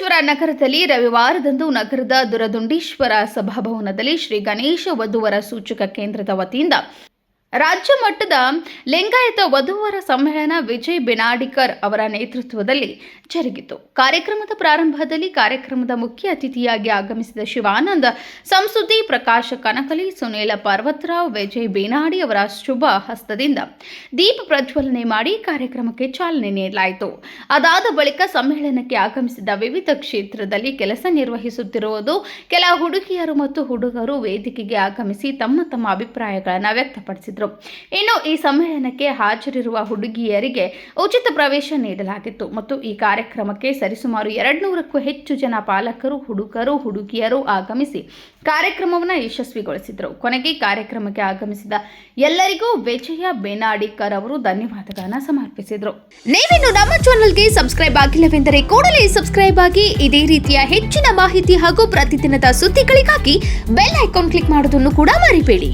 ಸೋಮೇಶ್ವರ ನಗರದಲ್ಲಿ ರವಿವಾರದಂದು ನಗರದ ದುರದುಂಡೀಶ್ವರ ಸಭಾಭವನದಲ್ಲಿ ಶ್ರೀ ಗಣೇಶ ವಧುವರ ಸೂಚಕ ಕೇಂದ್ರದ ವತಿಯಿಂದ ರಾಜ್ಯ ಮಟ್ಟದ ಲಿಂಗಾಯತ ವಧುವರ ಸಮ್ಮೇಳನ ವಿಜಯ್ ಬೆನಾಡಿಕರ್ ಅವರ ನೇತೃತ್ವದಲ್ಲಿ ಜರುಗಿತು. ಕಾರ್ಯಕ್ರಮದ ಪ್ರಾರಂಭದಲ್ಲಿ ಕಾರ್ಯಕ್ರಮದ ಮುಖ್ಯ ಅತಿಥಿಯಾಗಿ ಆಗಮಿಸಿದ ಶಿವಾನಂದ ಸಂಸ್ಕೃತಿ ಪ್ರಕಾಶ ಕನಕಲಿ, ಸುನೀಲ ಪರ್ವತರಾವ್, ವಿಜಯ್ ಬೇನಾಡಿ ಅವರ ಶುಭ ಹಸ್ತದಿಂದ ದೀಪ ಪ್ರಜ್ವಲನೆ ಮಾಡಿ ಕಾರ್ಯಕ್ರಮಕ್ಕೆ ಚಾಲನೆ ನೀಡಲಾಯಿತು. ಅದಾದ ಬಳಿಕ ಸಮ್ಮೇಳನಕ್ಕೆ ಆಗಮಿಸಿದ ವಿವಿಧ ಕ್ಷೇತ್ರದಲ್ಲಿ ಕೆಲಸ ನಿರ್ವಹಿಸುತ್ತಿರುವುದು ಕೆಲ ಹುಡುಗಿಯರು ಮತ್ತು ಹುಡುಗರು ವೇದಿಕೆಗೆ ಆಗಮಿಸಿ ತಮ್ಮ ತಮ್ಮ ಅಭಿಪ್ರಾಯಗಳನ್ನು ವ್ಯಕ್ತಪಡಿಸಿದರು. ಇನ್ನು ಈ ಸಮ್ಮೇಳನಕ್ಕೆ ಹಾಜರಿರುವ ಹುಡುಗಿಯರಿಗೆ ಉಚಿತ ಪ್ರವೇಶ ನೀಡಲಾಗಿತ್ತು ಮತ್ತು ಈ ಕಾರ್ಯಕ್ರಮಕ್ಕೆ ಸರಿಸುಮಾರು ಎರಡ್ನೂರಕ್ಕೂ ಹೆಚ್ಚು ಜನ ಪಾಲಕರು, ಹುಡುಗರು, ಹುಡುಗಿಯರು ಆಗಮಿಸಿ ಕಾರ್ಯಕ್ರಮವನ್ನು ಯಶಸ್ವಿಗೊಳಿಸಿದರು. ಕೊನೆಗೆ ಕಾರ್ಯಕ್ರಮಕ್ಕೆ ಆಗಮಿಸಿದ ಎಲ್ಲರಿಗೂ ವಿಜಯ ಬೇನಾಡಿಕರ್ ಅವರು ಧನ್ಯವಾದಗಳನ್ನು ಸಮರ್ಪಿಸಿದರು. ನೀವಿನ್ನು ನಮ್ಮ ಚಾನೆಲ್ಗೆ ಸಬ್ಸ್ಕ್ರೈಬ್ ಆಗಿಲ್ಲವೆಂದರೆ ಕೂಡಲೇ ಸಬ್ಸ್ಕ್ರೈಬ್ ಆಗಿ ಇದೇ ರೀತಿಯ ಹೆಚ್ಚಿನ ಮಾಹಿತಿ ಹಾಗೂ ಪ್ರತಿದಿನದ ಸುದ್ದಿಗಳಿಗಾಗಿ ಬೆಲ್ ಐಕಾನ್ ಕ್ಲಿಕ್ ಮಾಡೋದನ್ನು ಕೂಡ ಮರಿಬೇಡಿ.